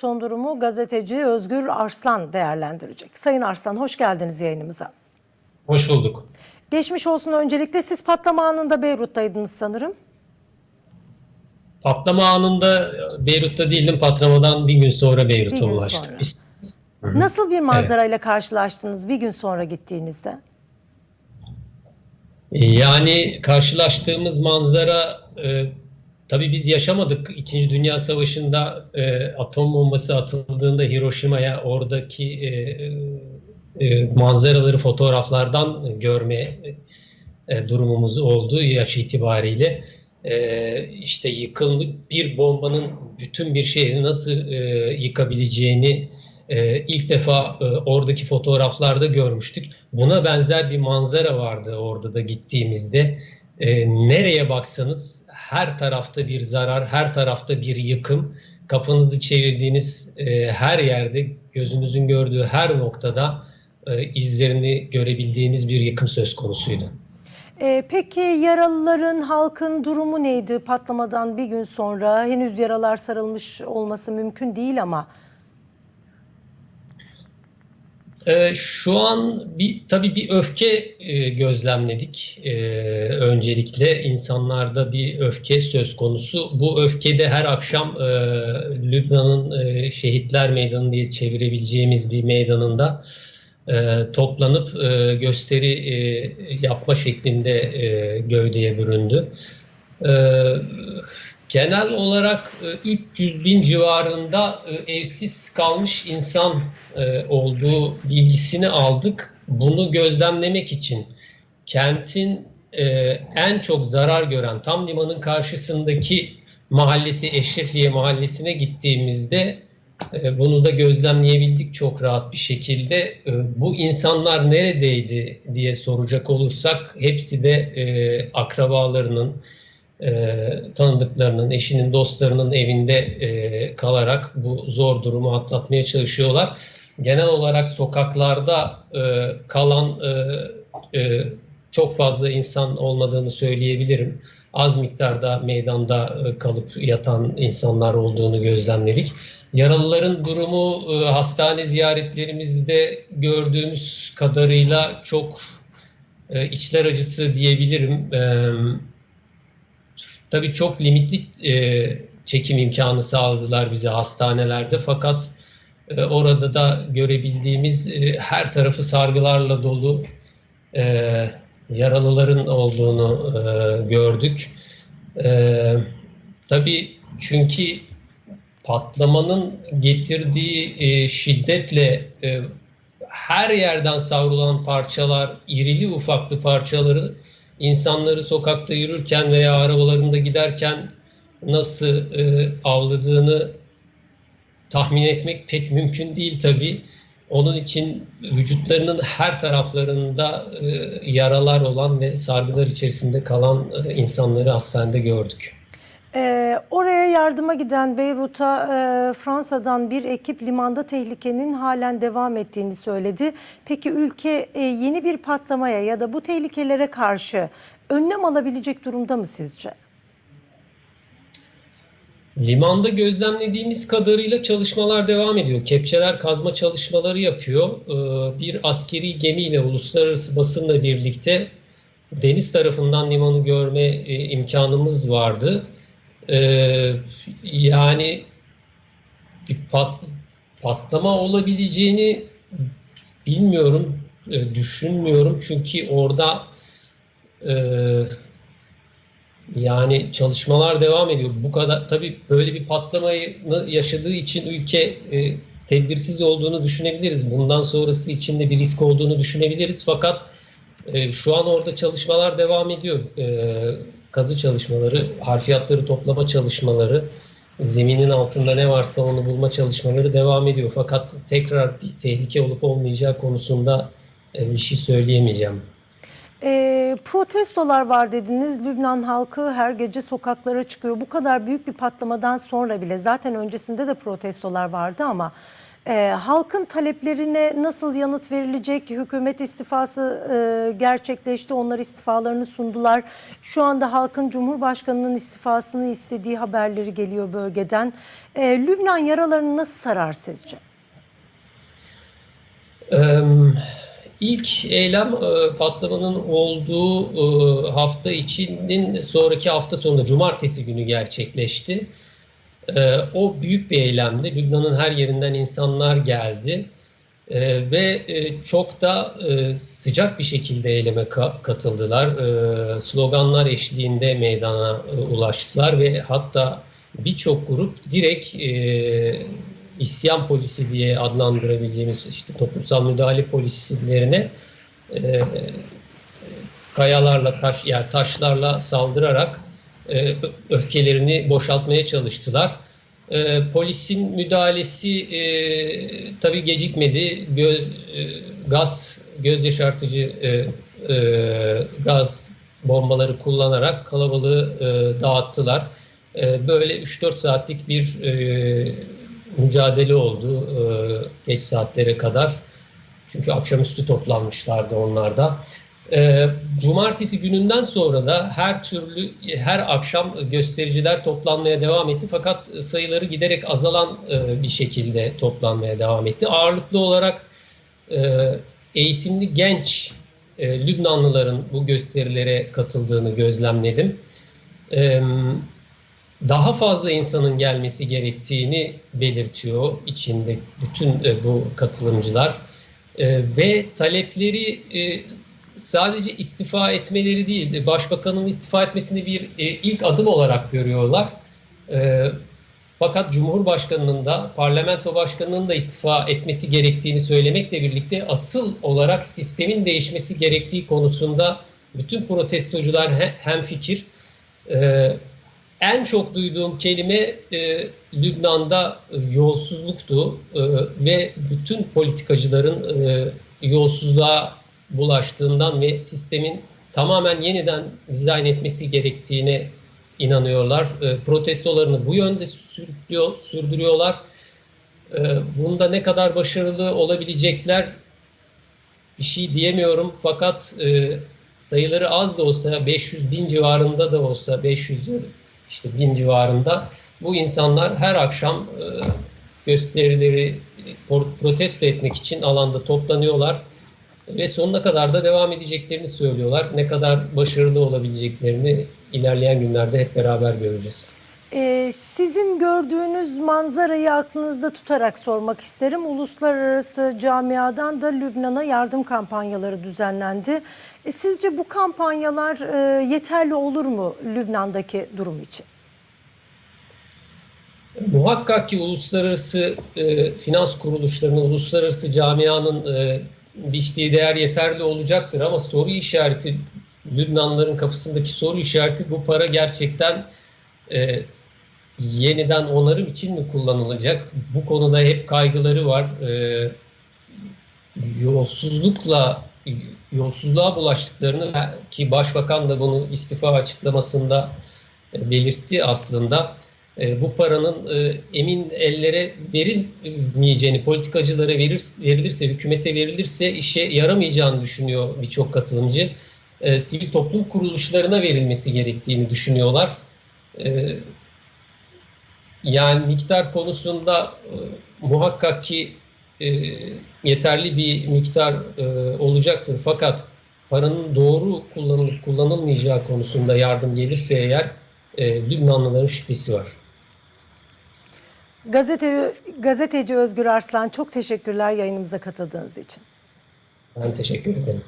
son durumu gazeteci Özgür Arslan değerlendirecek. Sayın Arslan hoş geldiniz yayınımıza. Hoş bulduk. Geçmiş olsun öncelikle siz patlama anında Beyrut'taydınız sanırım. Patlama anında Beyrut'ta değildim. Patlamadan bir gün sonra Beyrut'a ulaştık sonra. Nasıl bir manzarayla karşılaştınız bir gün sonra gittiğinizde? Yani karşılaştığımız manzara e, tabii biz yaşamadık. İkinci Dünya Savaşı'nda e, atom bombası atıldığında Hiroşima'ya oradaki e, e, manzaraları fotoğraflardan görme e, durumumuz oldu yaş itibariyle. E, işte yıkılmış bir bombanın bütün bir şehri nasıl e, yıkabileceğini e, ilk defa e, oradaki fotoğraflarda görmüştük. Buna benzer bir manzara vardı orada da gittiğimizde. E, nereye baksanız her tarafta bir zarar, her tarafta bir yıkım. Kafanızı çevirdiğiniz e, her yerde, gözünüzün gördüğü her noktada e, izlerini görebildiğiniz bir yıkım söz konusuydu. Ee, peki yaralıların, halkın durumu neydi patlamadan bir gün sonra? Henüz yaralar sarılmış olması mümkün değil ama Ee, şu an bir tabii bir öfke e, gözlemledik. Ee, öncelikle insanlarda bir öfke söz konusu. Bu öfkede her akşam e, Lübnan'ın e, Şehitler Meydanı diye çevirebileceğimiz bir meydanında e, toplanıp e, gösteri e, yapma şeklinde e, gövdeye büründü. E, Genel olarak e, 300 bin civarında e, evsiz kalmış insan e, olduğu bilgisini aldık. Bunu gözlemlemek için kentin e, en çok zarar gören tam limanın karşısındaki mahallesi Eşrefiye mahallesine gittiğimizde e, bunu da gözlemleyebildik çok rahat bir şekilde. E, Bu insanlar neredeydi diye soracak olursak hepsi de e, akrabalarının, e, tanıdıklarının, eşinin, dostlarının evinde e, kalarak bu zor durumu atlatmaya çalışıyorlar. Genel olarak sokaklarda e, kalan e, e, çok fazla insan olmadığını söyleyebilirim. Az miktarda meydanda e, kalıp yatan insanlar olduğunu gözlemledik. Yaralıların durumu e, hastane ziyaretlerimizde gördüğümüz kadarıyla çok e, içler acısı diyebilirim. E, Tabii çok limitli e, çekim imkanı sağladılar bize hastanelerde fakat e, orada da görebildiğimiz e, her tarafı sargılarla dolu e, yaralıların olduğunu e, gördük. E, tabii çünkü patlamanın getirdiği e, şiddetle e, her yerden savrulan parçalar, irili ufaklı parçaları insanları sokakta yürürken veya arabalarında giderken nasıl e, avladığını tahmin etmek pek mümkün değil tabii. Onun için vücutlarının her taraflarında e, yaralar olan ve sargılar içerisinde kalan e, insanları hastanede gördük. Ee, oraya yardıma giden Beyrut'a e, Fransa'dan bir ekip limanda tehlikenin halen devam ettiğini söyledi. Peki ülke e, yeni bir patlamaya ya da bu tehlikelere karşı önlem alabilecek durumda mı sizce? Limanda gözlemlediğimiz kadarıyla çalışmalar devam ediyor. Kepçeler kazma çalışmaları yapıyor. Ee, Bir askeri gemiyle uluslararası basınla birlikte deniz tarafından limanı görme e, imkanımız vardı. Ee, Yani bir pat, patlama olabileceğini bilmiyorum, e, düşünmüyorum. Çünkü orada e, yani çalışmalar devam ediyor. Bu kadar tabii böyle bir patlamayı yaşadığı için ülke e, tedbirsiz olduğunu düşünebiliriz. Bundan sonrası için de bir risk olduğunu düşünebiliriz. Fakat e, şu an orada çalışmalar devam ediyor. E, kazı çalışmaları, harfiyatları toplama çalışmaları, zeminin altında ne varsa onu bulma çalışmaları devam ediyor. Fakat tekrar bir tehlike olup olmayacağı konusunda e, bir şey söyleyemeyeceğim. E, protestolar var dediniz. Lübnan halkı her gece sokaklara çıkıyor. Bu kadar büyük bir patlamadan sonra bile zaten öncesinde de protestolar vardı ama E, halkın taleplerine nasıl yanıt verilecek? Hükümet istifası e, gerçekleşti. Onlar istifalarını sundular. Şu anda halkın Cumhurbaşkanı'nın istifasını istediği haberleri geliyor bölgeden. E, Lübnan yaralarını nasıl sarar sizce? Ee, İlk eylem e, patlamanın olduğu e, hafta içinin sonraki hafta sonunda cumartesi günü gerçekleşti. E, O büyük bir eylemdi. Lübnan'ın her yerinden insanlar geldi. E, Ve e, çok da e, sıcak bir şekilde eyleme ka- katıldılar. E, Sloganlar eşliğinde meydana e, ulaştılar ve hatta birçok grup direkt e, isyan polisi diye adlandırabileceğimiz işte toplumsal müdahale polislerine e, kayalarla taş yani taşlarla saldırarak e, öfkelerini boşaltmaya çalıştılar. E, polisin müdahalesi e, tabii gecikmedi. Göz, e, gaz göz yaşartıcı gaz bombaları kullanarak kalabalığı dağıttılar. Böyle 3-4 saatlik bir mücadele oldu geç saatlere kadar. Çünkü akşamüstü toplanmışlardı onlar da. E, Cumartesi gününden sonra da her türlü her akşam göstericiler toplanmaya devam etti. Fakat sayıları giderek azalan e, bir şekilde toplanmaya devam etti. Ağırlıklı olarak e, eğitimli genç e, Lübnanlıların bu gösterilere katıldığını gözlemledim. E, daha fazla insanın gelmesi gerektiğini belirtiyor içinde bütün e, bu katılımcılar E, ve talepleri e, sadece istifa etmeleri değil, e, başbakanın istifa etmesini bir e, ilk adım olarak görüyorlar. E, fakat Cumhurbaşkanının da parlamento başkanının da istifa etmesi gerektiğini söylemekle birlikte asıl olarak sistemin değişmesi gerektiği konusunda bütün protestocular he, hemfikir. E, en çok duyduğum kelime e, Lübnan'da e, yolsuzluktu e, ve bütün politikacıların e, yolsuzluğa bulaştığından ve sistemin tamamen yeniden dizayn etmesi gerektiğine inanıyorlar. E, protestolarını bu yönde sürüklüyor, sürdürüyorlar. E, bunda ne kadar başarılı olabilecekler bir şey diyemiyorum fakat e, sayıları az da olsa 500 bin civarında da olsa 500 işte bin civarında bu insanlar her akşam e, gösterileri protesto etmek için alanda toplanıyorlar ve sonuna kadar da devam edeceklerini söylüyorlar. Ne kadar başarılı olabileceklerini ilerleyen günlerde hep beraber göreceğiz. Ee, sizin gördüğünüz manzarayı aklınızda tutarak sormak isterim. Uluslararası camiadan da Lübnan'a yardım kampanyaları düzenlendi. E, sizce bu kampanyalar e, yeterli olur mu Lübnan'daki durum için? Muhakkak ki uluslararası e, finans kuruluşlarının, uluslararası camianın e, biçtiği değer yeterli olacaktır ama soru işareti, Lübnanlıların kafasındaki soru işareti bu para gerçekten e, yeniden onarım için mi kullanılacak? Bu konuda hep kaygıları var. E, yolsuzlukla yolsuzluğa bulaştıklarını ki başbakan da bunu istifa açıklamasında e, belirtti aslında. E, bu paranın e, emin ellere verilmeyeceğini, politikacılara verir, verilirse, hükümete verilirse işe yaramayacağını düşünüyor birçok katılımcı. E, sivil toplum kuruluşlarına verilmesi gerektiğini düşünüyorlar. E, yani miktar konusunda e, muhakkak ki e, yeterli bir miktar e, olacaktır. Fakat paranın doğru kullanılıp kullanılmayacağı konusunda yardım gelirse eğer e, Lübnanlıların şüphesi var. Gazete, gazeteci Özgür Arslan çok teşekkürler yayınımıza katıldığınız için. Ben teşekkür ederim.